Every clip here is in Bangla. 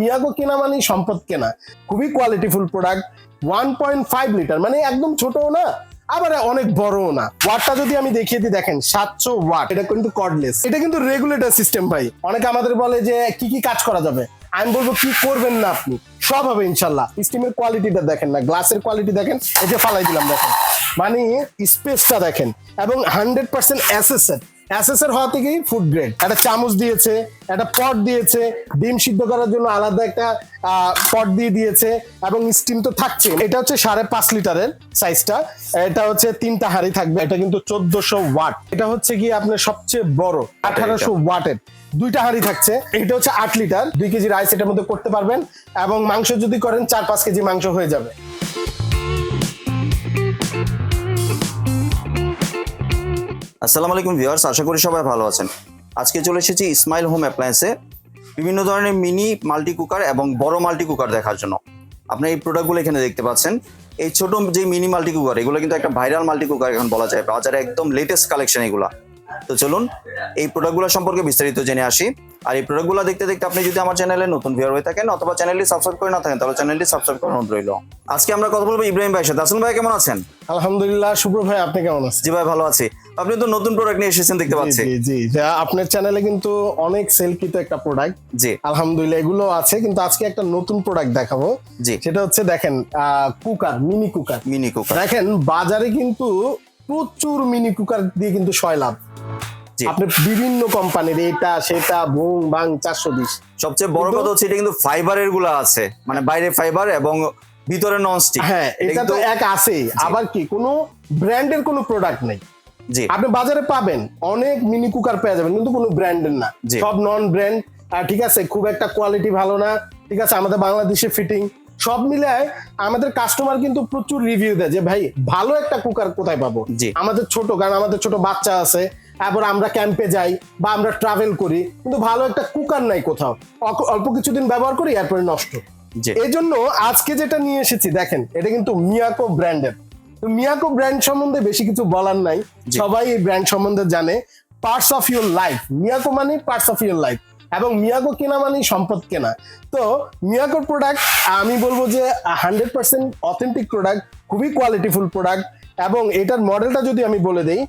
মিয়াগো কেনা মানে সম্পদ কেনা। খুবই qualityful product one point five litre মানে একদম ছোটও না, আবার অনেক বড়ও না। ওয়াটটা যদি আমি দেখিয়ে দিই, দেখেন, সাতশো ওয়াট এটা কিন্তু কর্ডলেস এটা কিন্তু রেগুলেটর সিস্টেম ভাই। অনেকে আমাদের বলে যে, কি কি কাজ করা যাবে? আমি বলব, কি করবেন না আপনি? সব হবে ইনশাল্লাহ। স্টিমের কোয়ালিটিটা দেখেন না গ্লাসের কোয়ালিটি দেখেন, এই যে ফালাই দিলাম, দেখেন। মানে স্পেসটা দেখেন, এবং হান্ড্রেড পার্সেন্ট অ্যাসেসের অ্যাসেসের হওয়া থেকেই ফুড গ্রেড একটা চামচ দিয়েছে, একটা পট দিয়েছে, ডিম সিদ্ধ করার জন্য আলাদা একটা পট দিয়ে দিয়েছে এবং স্টিম তো থাকছে এটা হচ্ছে সাড়ে পাঁচ লিটারের সাইজটা এটা হচ্ছে তিনটা হাড়ি থাকবে, এটা কিন্তু চোদ্দশো ওয়াট। এটা হচ্ছে কি আপনার সবচেয়ে বড়, আঠারোশো ওয়াটের। দুইটা হাঁড়ি থাকছে, এটা হচ্ছে আট লিটার। দুই কেজি রাইস এটার মধ্যে করতে পারবেন এবং মাংস যদি করেন, চার পাঁচ কেজি মাংস হয়ে যাবে। আসসালামু আলাইকুম ভিউয়ার্স আশা করি সবাই ভালো আছেন। আজকে চলে এসেছি ইসমাইল হোম অ্যাপ্লায়েন্সে বিভিন্ন ধরনের মিনি মাল্টি কুকার এবং বড় মাল্টি কুকার দেখার জন্য। আপনি এই প্রোডাক্টগুলো এখানে দেখতে পাচ্ছেন। এই ছোট যে মিনি মাল্টি কুকার এগুলো কিন্তু একটা ভাইরাল মাল্টি কুকার এখন বলা যায় বাজারে একদম লেটেস্ট কালেকশন এগুলা। তো চলুন এই প্রোডাক্টগুলো সম্পর্কে বিস্তারিত জেনে আসি। আর এই প্রোডাক্টগুলো দেখতে দেখতে আপনি যদি আমার চ্যানেলে নতুন ভিউয়ার হয়ে থাকেন অথবা চ্যানেলটি সাবস্ক্রাইব করে না থাকেন তাহলে চ্যানেলটি সাবস্ক্রাইব করানো রইল। আজকে আমরা কথা বলব ইব্রাহিম ভাইয়ের সাথে। আসুন ভাই কেমন আছেন? আলহামদুলিল্লাহ শুভ্র ভাই আপনি কেমন আছেন? জি ভাই ভালো আছি। আপনি তো নতুন প্রোডাক্ট নিয়ে এসেছেন দেখতে পাচ্ছি। জি জি। আপনার চ্যানেলে কিন্তু অনেক সেলকৃত একটা প্রোডাক্ট জি। আলহামদুলিল্লাহ এগুলো আছে কিন্তু আজকে একটা নতুন প্রোডাক্ট দেখাবো। জি। সেটা হচ্ছে দেখেন cooker mini cooker. Mini cooker. দেখেন বাজারে কিন্তু প্রচুর মিনি কুকার দিয়ে কিন্তু ছয় লাভ জি। আপনি বিভিন্ন কোম্পানির এটা সেটা বুং বাং চারশো বিশ। সবচেয়ে বড় কথা হচ্ছে এটা কিন্তু ফাইবারেরগুলো আছে। মানে বাইরে ফাইবার এবং ভিতরে নন স্টিক হ্যাঁ এটা তো এক আছেই। আবার কি কোনো ব্র্যান্ডের কোনো প্রোডাক্ট নেই। আপনি বাজারে পাবেন অনেক মিনি কুকার পেয়ে যাবেন কিন্তু কোনো ব্র্যান্ডের না। সব নন ব্র্যান্ড ঠিক আছে খুব একটা কোয়ালিটি ভালো না ঠিক আছে আমাদের বাংলাদেশে ফিটিং সব মিলায় আমাদের কাস্টমার কিন্তু প্রচুর রিভিউ দেয় যে ভাই ভালো একটা কুকার কোথায় পাবো? আমাদের ছোট কারণ আমাদের ছোট বাচ্চা আছে তারপর আমরা ক্যাম্পে যাই বা আমরা ট্রাভেল করি কিন্তু ভালো একটা কুকার নাই কোথাও। অল্প কিছুদিন ব্যবহার করি এরপরে নষ্ট। এই জন্য আজকে যেটা নিয়ে এসেছি দেখেন এটা কিন্তু মিয়াকো ব্র্যান্ডের মিয়াকো ব্র্যান্ড সম্বন্ধে বেশি কিছু বলার নাই। সবাই এই ব্র্যান্ড সম্বন্ধে জানে। Parts of your life Miyako মানে পার্টস অফ ইউর লাইফ এবং মিয়াকো কেনা মানেই সম্পদ কেনা। তো মিয়াকোর প্রোডাক্ট আমি বলব যে হান্ড্রেড পার্সেন্ট অথেন্টিক প্রোডাক্ট খুবই কোয়ালিটিফুল প্রোডাক্ট এবং এটার মডেলটা যদি আমি বলে দিই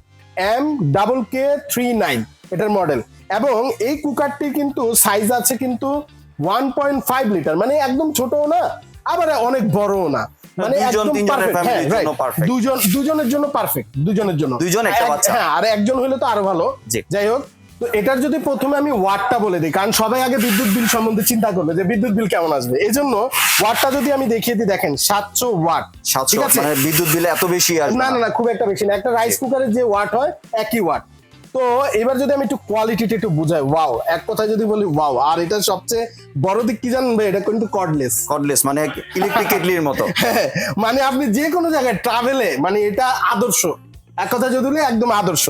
M double K three nine এটার মডেল এবং এই কুকারটি কিন্তু সাইজ আছে কিন্তু ওয়ান পয়েন্ট ফাইভ লিটার মানে একদম ছোটও না আবার অনেক বড়ও না। মানে তিনজনের perfect, হ্যাঁ, জন্য. দুজন দুজনের জন্য পারফেক্ট দুজনের জন্য। দুইজন, একটা বাচ্চা। হ্যাঁ আর একজন হলে তো আরও ভালো। যাই হোক তো এটার যদি প্রথমে আমি ওয়াটটা বলে দিই কারণ সবাই আগে বিদ্যুৎ বিল সম্বন্ধে চিন্তা করবে যে বিদ্যুৎ বিল কেমন আসবে। এই জন্য ওয়াটটা যদি আমি দেখিয়ে দিই দেখেন সাতশো ওয়াট সাতশো ঠিক আছে? মানে বিদ্যুৎ বিল এত বেশি আসবে না না না। খুব একটা বেশি না। একটা রাইস কুকারের যে ওয়াট হয় একই ওয়াট তো এবার যদি আমি একটু কোয়ালিটিটা একটু বুঝাই ওয়াও এক কথায় যদি বলি ওয়াও আর এটা সবচেয়ে বড় দিক কি ভাই? এটা কিন্তু কর্ডলেস কর্ডলেস মানে ইলেকট্রিক কেটলির মতো। মানে আপনি যে কোনো জায়গায় ট্রাভেলে মানে এটা আদর্শ। এক কথা যদি বলি একদম আদর্শ।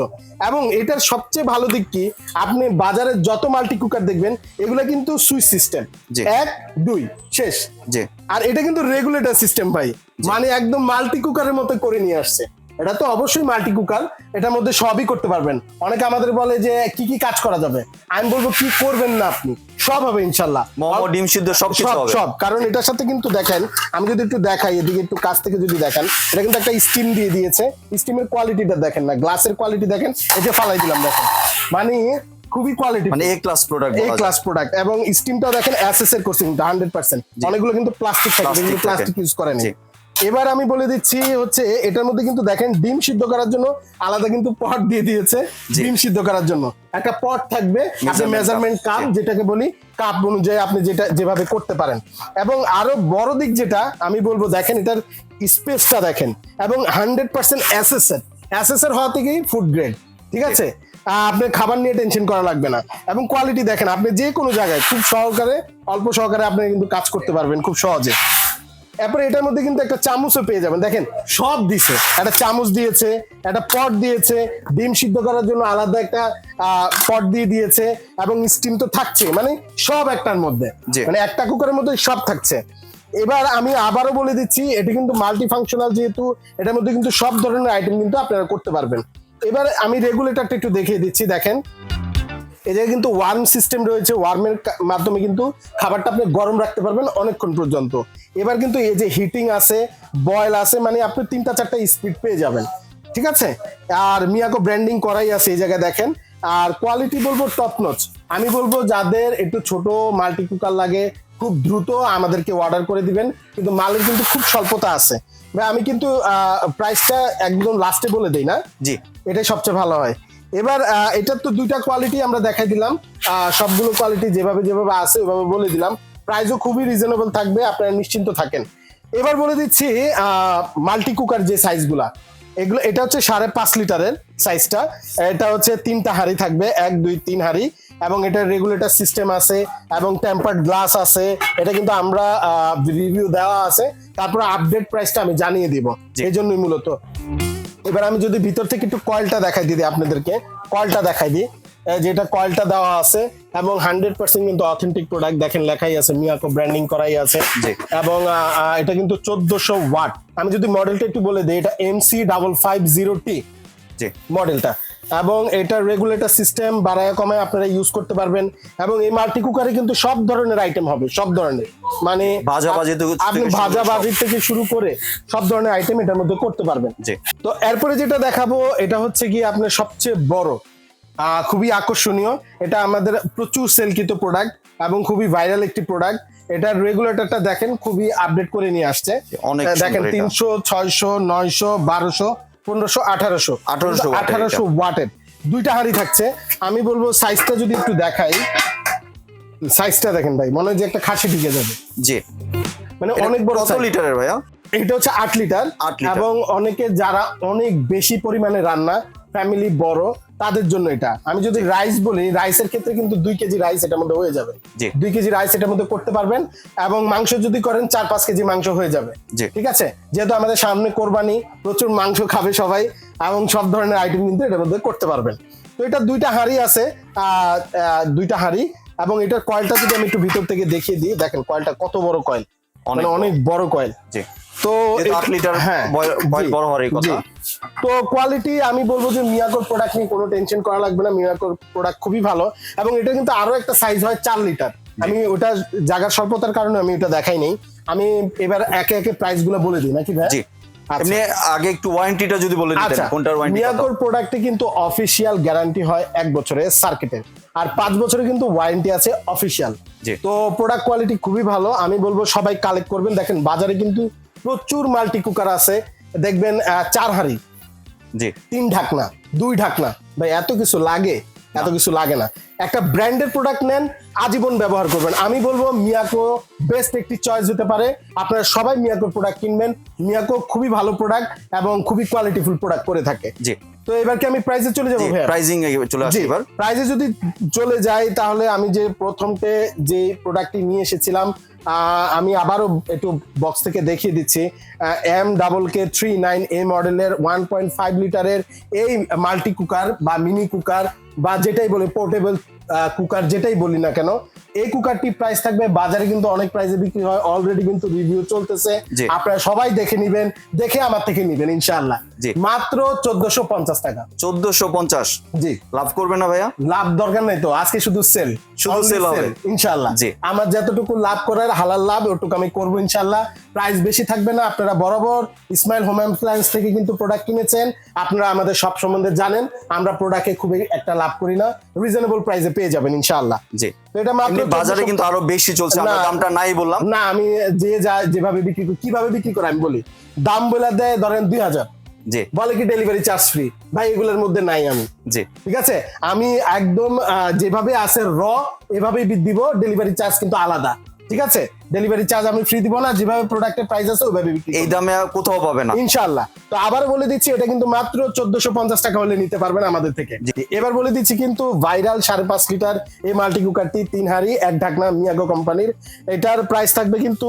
এবং এটার সবচেয়ে ভালো দিক কি আপনি বাজারে যত মাল্টি কুকার দেখবেন এগুলো কিন্তু সুইচ সিস্টেম। এক দুই শেষ। আর এটা কিন্তু রেগুলেটর সিস্টেম ভাই। মানে একদম মাল্টি কুকারের মতো করে নিয়ে আসছে। এটা তো অবশ্যই মাল্টি কুকার এটার মধ্যে সবই করতে পারবেন। অনেকে আমাদের বলে যে কি কি কাজ করা যাবে? আমি বলব কি করবেন না আপনি? সব হবে ইনশাল্লাহ। মোমো ডিম সিদ্ধ সব সব সব। কারণ এটার সাথে কিন্তু দেখেন আমি যদি একটু দেখাই এদিকে একটু কাছ থেকে যদি দেখেন এটা কিন্তু একটা স্টিম দিয়ে দিয়েছে। স্টিমের কোয়ালিটিটা দেখেন না গ্লাসের কোয়ালিটি দেখেন যে ফালাই দিলাম দেখেন। মানে খুবই কোয়ালিটি মানে A class product A class product এবং স্টিমটাও দেখেন এসএস এর করছে কিন্তু হান্ড্রেড পার্সেন্ট অনেকগুলো কিন্তু প্লাস্টিক থাকে কিন্তু প্লাস্টিক ইউজ করেনি। জি। এবার আমি বলে দিচ্ছি হচ্ছে এটার মধ্যে কিন্তু দেখেন ডিম সিদ্ধ করার জন্য আলাদা কিন্তু পট দিয়ে দিয়েছে ডিম সিদ্ধ করার জন্য। একটা পট থাকবে আপনি মেজারমেন্ট কাপ যেটাকে বলি কাপ অনুযায়ী আপনি যেটা যেভাবে করতে পারেন। এবং আরও বড় দিক যেটা আমি বলব দেখেন এটার স্পেসটা দেখেন। এবং হান্ড্রেড পার্সেন্ট অ্যাসেসের অ্যাসেসের হওয়া থেকেই ফুড গ্রেড ঠিক আছে? আপনি খাবার নিয়ে টেনশন করা লাগবে না। এবং কোয়ালিটি দেখেন আপনি যে কোনো জায়গায় খুব সহকারে অল্প সহকারে আপনি কিন্তু কাজ করতে পারবেন খুব সহজে। এরপরে এটার মধ্যে কিন্তু একটা চামচও পেয়ে যাবেন। দেখেন সব দিছে। একটা চামচ দিয়েছে একটা পট দিয়েছে ডিম সিদ্ধ করার জন্য আলাদা একটা পট দিয়ে দিয়েছে এবং স্টিম তো থাকছে মানে সব একটার মধ্যে। মানে একটা কুকারের মধ্যে সব থাকছে। এবার আমি আবারও বলে দিচ্ছি এটা কিন্তু মাল্টি ফাংশনাল যেহেতু এটার মধ্যে কিন্তু সব ধরনের আইটেম কিন্তু আপনারা করতে পারবেন। এবার আমি রেগুলেটরটা একটু দেখিয়ে দিচ্ছি দেখেন। জায়গায় কিন্তু ওয়ার্ম সিস্টেম রয়েছে ওয়ার্মের মাধ্যমে কিন্তু খাবারটা আপনি গরম রাখতে পারবেন অনেকক্ষণ পর্যন্ত। এবার কিন্তু এই যে হিটিং আছে বয়েল আছে মানে আপনি তিনটা চারটা স্পিড পেয়ে যাবেন। ঠিক আছে? আর মিয়াকো ব্র্যান্ডিং করাই আছে এই জায়গায় দেখেন। আর কোয়ালিটি বলব টপ নচ আমি বলব যাদের একটু ছোট মাল্টি কুকার লাগে খুব দ্রুত আমাদেরকে অর্ডার করে দিবেন কিন্তু মালের কিন্তু খুব স্বল্পতা আছে। ভাই আমি কিন্তু প্রাইসটা একদম লাস্টে বলে দিই না? জি। এটাই সবচেয়ে ভালো হয়। এবার এটার তো দুইটা কোয়ালিটি আমরা দেখাই দিলাম। সবগুলো কোয়ালিটি যেভাবে যেভাবে আছে ওইভাবে বলে দিলাম। প্রাইসও খুবই রিজনেবল থাকবে আপনারা নিশ্চিন্ত থাকেন। এবার বলে দিচ্ছি মাল্টি কুকার যে সাইজগুলা এগুলো এটা হচ্ছে সাড়ে পাঁচ লিটারের সাইজটা এটা হচ্ছে তিনটা হাঁড়ি থাকবে এক দুই তিন হাঁড়ি। এবং এটার রেগুলেটর সিস্টেম আছে এবং টেম্পার্ড গ্লাস আছে। এটা কিন্তু আমরা রিভিউ দেওয়া আছে। তারপর আপডেট প্রাইসটা আমি জানিয়ে দিব। এই জন্যই মূলত। এবার আমি যদি ভিতর থেকে একটু কয়েলটা দেখাই দিই আপনাদেরকে। কয়েলটা দেখাই দিই। যেটা কয়েলটা দেওয়া আছে এবং হান্ড্রেড পার্সেন্ট কিন্তু অথেন্টিক প্রোডাক্ট দেখেন লেখাই আছে মিয়াকো ব্র্যান্ডিং করাই আছে। এবং এটা কিন্তু চোদ্দশো ওয়াট আমি যদি মডেলটা একটু বলে দিই এটা MC double five zero T G. মডেলটা এবং এটা রেগুলেটর সিস্টেম বাড়ায় কমায় আপনারা ইউজ করতে পারবেন। এবং এই মাল্টি কুকারে কিন্তু সব ধরনের আইটেম হবে সব ধরনের। মানে ভাজাভাজি থেকে- আপনি থেকে ভাজা সব। ভাজির থেকে শুরু করে সব ধরনের আইটেম এটার মধ্যে করতে পারবেন। জি। তো এরপরে যেটা দেখাবো এটা হচ্ছে কি আপনার সবচেয়ে বড় খুবই আকর্ষণীয়। এটা আমাদের প্রচুর সেলকৃত প্রোডাক্ট এবং খুবই ভাইরাল একটি প্রোডাক্ট এটার রেগুলেটরটা দেখেন খুবই আপডেট করে নিয়ে আসছে। অনেক দেখেন। তিনশো ছয়শো নয়শো বারোশো পনেরোশো আঠারোশো। আঠারোশো আঠারোশো ওয়াটের দুইটা হাঁড়ি থাকছে। আমি বলব সাইজটা যদি একটু দেখাই। সাইজটা দেখেন ভাই মনে হয় যে একটা খাসি ঢুকে যাবে। জি। মানে অনেক বড় কত লিটারের ভাইয়া? এটা হচ্ছে আট লিটার আট লিটার। এবং অনেকে যারা অনেক বেশি পরিমাণে রান্না ফ্যামিলি বড় তাদের জন্য এটা। আমি যদি রাইস বলি রাইসের ক্ষেত্রে কিন্তু দুই কেজি রাইস এটার মধ্যে হয়ে যাবে। দুই কেজি রাইস এটার মধ্যে করতে পারবেন এবং মাংস যদি করেন চার পাঁচ কেজি মাংস হয়ে যাবে। ঠিক আছে? যেহেতু আমাদের সামনে কোরবানি প্রচুর মাংস খাবে সবাই এবং সব ধরনের আইটেম কিন্তু এটার মধ্যে করতে পারবেন। তো এটা দুইটা হাঁড়ি আছে দুইটা হাঁড়ি এবং এটার কয়েলটা যদি আমি একটু ভিতর থেকে দেখিয়ে দিই দেখেন কয়েলটা কত বড় কয়েল মানে অনেক বড় কয়েল তো লিটার হ্যাঁ বড় কথা। তো কোয়ালিটি আমি বলব যে মিয়াকোর প্রোডাক্ট নিয়ে কোনো টেনশন করা লাগবে না। মিয়াকোর প্রোডাক্ট খুবই ভালো। এবং এটা কিন্তু আরও একটা সাইজ হয় লিটার। আমি ওটা জায়গার স্বল্পতার কারণে আমি ওটা দেখাই নেই। আমি এবার একে একে প্রাইসগুলো বলে দিই নাকি ভাই? জি। আচ্ছা। আগে একটু ওয়ারেন্টিটা যদি বলে দিতেন আচ্ছা। কোনটার ওয়ারেন্টি মিয়াকোর প্রোডাক্টে কিন্তু অফিসিয়াল গ্যারান্টি হয় এক বছরের সার্কিটের আর পাঁচ বছরে কিন্তু ওয়ারেন্টি আছে অফিসিয়াল তো প্রোডাক্ট কোয়ালিটি খুবই ভালো। আমি বলব সবাই কালেক্ট করবেন। দেখেন বাজারে কিন্তু প্রচুর মাল্টি কুকার আছে। দেখবেন চার হাড়ি। জি। তিন ঢাকনা দুই ঢাকনা। ভাই এত কিছু লাগে এত কিছু লাগে না। একটা ব্র্যান্ডের প্রোডাক্ট নেন আজীবন ব্যবহার করবেন। আমি বলব মিয়াকো বেস্ট একটি চয়েস হতে পারে। আপনারা সবাই মিয়াকো প্রোডাক্ট কিনবেন। মিয়াকো খুবই ভালো প্রোডাক্ট এবং খুবই কোয়ালিটিফুল প্রোডাক্ট করে থাকে। জি। তো এবার কি আমি প্রাইজে চলে যাব ভাইয়া? প্রাইজিং চলে আসছে জি এবার। প্রাইজে যদি চলে যাই তাহলে আমি যে প্রথমতে যে প্রোডাক্টটি নিয়ে এসেছিলাম আমি আবারও একটু বক্স থেকে দেখিয়ে দিচ্ছি। M double K three nine A মডেলের ওয়ান পয়েন্ট ফাইভ লিটারের এই মাল্টি কুকার বা মিনি কুকার বা যেটাই বলি পোর্টেবল কুকার যেটাই বলি না কেন এই কুকারটি প্রাইস থাকবে বাজারে কিন্তু অনেক প্রাইসে বিক্রি হয় অলরেডি কিন্তু রিভিউ চলতেছে। আপনারা সবাই দেখে নিবেন দেখে আমার থেকে নিবেন ইনশাআল্লাহ। জি। মাত্র চোদ্দশো পঞ্চাশ টাকা। চোদ্দশো পঞ্চাশ। জি। লাভ করবে না ভাইয়া? লাভ দরকার নাই তো আজকে শুধু সেল শুধু sell হবে। ইনশাল্লাহ জি। আমার যতটুকু লাভ করার হালাল লাভ ওটুকু আমি করব ইনশাল্লাহ প্রাইস বেশি থাকবে না আপনারা বরাবর ইসমাইল হোম অ্যাপ্লায়েন্স থেকে কিন্তু প্রোডাক্ট কিনেছেন। আপনারা আমাদের সব সম্বন্ধে জানেন আমরা প্রোডাক্টে খুবই একটা লাভ করি না। রিজনেবল প্রাইসে পেয়ে যাবেন ইনশাল্লাহ জি। এটা মাত্র বাজারে কিন্তু আরও বেশি চলছে আমরা না। দামটা নাই বললাম। না আমি যে যা যেভাবে বিক্রি করি কীভাবে বিক্রি করে আমি বলি। দাম বলে দেয় ধরেন দুই হাজার। জি। বলে কি ডেলিভারি চার্জ ফ্রি ভাই এগুলোর মধ্যে নাই আমি। জি। ঠিক আছে? আমি একদম যেভাবে আছে র এভাবেই দিব ডেলিভারি চার্জ কিন্তু আলাদা। ঠিক আছে? ডেলিভারি চার্জ আমি ফ্রি দিব না যেভাবে প্রোডাক্টের প্রাইস আছে ওইভাবে বিক্রি এই দামে আর কোথাও পাবে না। ইনশাল্লাহ তো আবার বলে দিচ্ছি এটা কিন্তু মাত্র চোদ্দশো পঞ্চাশ টাকা হলে নিতে পারবেন আমাদের থেকে। এবার বলে দিচ্ছি কিন্তু ভাইরাল সাড়ে পাঁচ লিটার এই মাল্টি কুকারটি তিন হাড়ি এক ঢাকনা মিয়াগো কোম্পানির। এটার প্রাইস থাকবে কিন্তু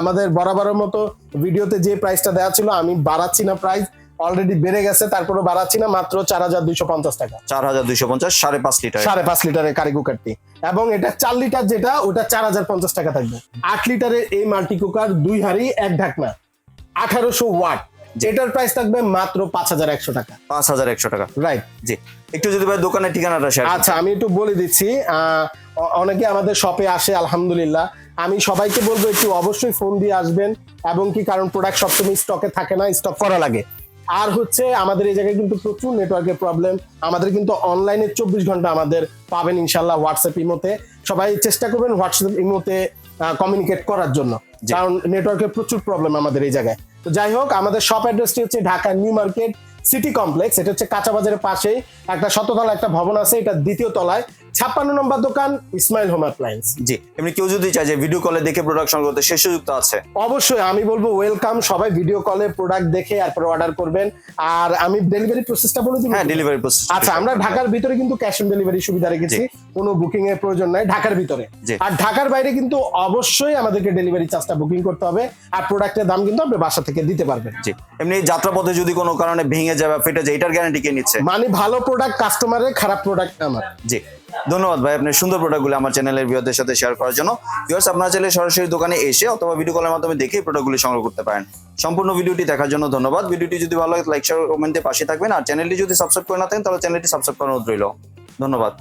আমাদের বরাবরের মতো ভিডিওতে যে প্রাইসটা দেওয়া ছিল আমি বাড়াচ্ছি না প্রাইস অলরেডি বেড়ে গেছে তারপরে বাড়াচ্ছি না মাত্র চার হাজার দুইশো পঞ্চাশ টাকা। চার হাজার দুইশো পঞ্চাশ সাড়ে পাঁচ লিটার। সাড়ে পাঁচ লিটারের কারি কুকারটি। এবং এটা চার লিটার যেটা ওটা চার হাজার পঞ্চাশ টাকা থাকবে। আট লিটারের এই মাল্টি কুকার দুই হাড়ি এক ঢাকনা। আঠারোশো ওয়াট। এটার প্রাইস থাকবে মাত্র পাঁচ হাজার একশো টাকা। পাঁচ হাজার একশো টাকা। রাইট জি। একটু যদি ভাই দোকানের ঠিকানাটা শেয়ার আচ্ছা আমি একটু বলে দিচ্ছি আহ, অনেকে আমাদের শপে আসে আলহামদুলিল্লাহ। আমি সবাইকে বলব একটু অবশ্যই ফোন দিয়ে আসবেন। এবং কি কারণ প্রোডাক্ট সবসময় স্টকে থাকে না স্টক করা লাগে। আর হচ্ছে আমাদের এই জায়গায় কিন্তু প্রচুর নেটওয়ার্কের প্রবলেম আমাদের কিন্তু অনলাইনে চব্বিশ ঘণ্টা আমাদের পাবেন ইনশাল্লাহ হোয়াটসঅ্যাপ ইমোতে সবাই চেষ্টা করবেন হোয়াটসঅ্যাপ ইমোতে কমিউনিকেট করার জন্য। কারণ নেটওয়ার্কের প্রচুর প্রবলেম আমাদের এই জায়গায়। তো যাই হোক আমাদের শপ অ্যাড্রেসটি হচ্ছে Dhaka New Market City Complex এটা হচ্ছে কাঁচা বাজারের পাশেই। একটা শততলা একটা ভবন আছে এটা দ্বিতীয় তলায়। ছাপ্পান্ন নম্বর দোকান ইসমাইল হোম অ্যাপ্লায়েন্স জি এমনি কেউ যদি চায় যে ভিডিও কলে দেখে প্রোডাকশন করতে সে সুযোগ তো আছে। অবশ্যই আমি বলব ওয়েলকাম সবাই ভিডিও কলে প্রোডাক্ট দেখে তারপরে অর্ডার করবেন। আর আমি ডেলিভারি প্রসেসটা বলে দিব। হ্যাঁ ডেলিভারি প্রসেস আচ্ছা আমরা ঢাকার ভিতরে কিন্তু ক্যাশ অন ডেলিভারি সুবিধা রেখেছি। কোনো বুকিং এর প্রয়োজন নাই ঢাকার ভিতরে। আর ঢাকার বাইরে কিন্তু অবশ্যই আমাদেরকে ডেলিভারি চার্জটা বুকিং করতে হবে। আর প্রোডাক্টের দাম কিন্তু আপনি বাসা থেকে দিতে পারবেন। জি এমনি যাত্রাপথে যদি কোনো কারণে ভেঙে যায় বা ফেটে যায় এটার গ্যারান্টি কে নিচ্ছে? মানে ভালো প্রোডাক্ট কাস্টমারের খারাপ প্রোডাক্ট আমার। জি ধন্যবাদ ভাই আপনার সুন্দর প্রোডাক্টগুলো আমার চ্যানেলের ভিউয়ারদের সাথে শেয়ার করার জন্য। ভিউয়ার্স আপনারা চাইলে সরাসরি দোকানে এসে অথবা ভিডিও কলের মাধ্যমে দেখে প্রোডাক্টগুলি সংগ্রহ করতে পারেন। সম্পূর্ণ ভিডিওটি দেখার জন্য ধন্যবাদ। ভিডিওটি যদি ভালো লাগে লাইক শেয়ার কমেন্টে পাশে থাকবেন। আর চ্যানেলটি যদি সাবস্ক্রাইব করে না থাকেন, তাহলে চ্যানেলটি সাবস্ক্রাইব করানো রইল। ধন্যবাদ।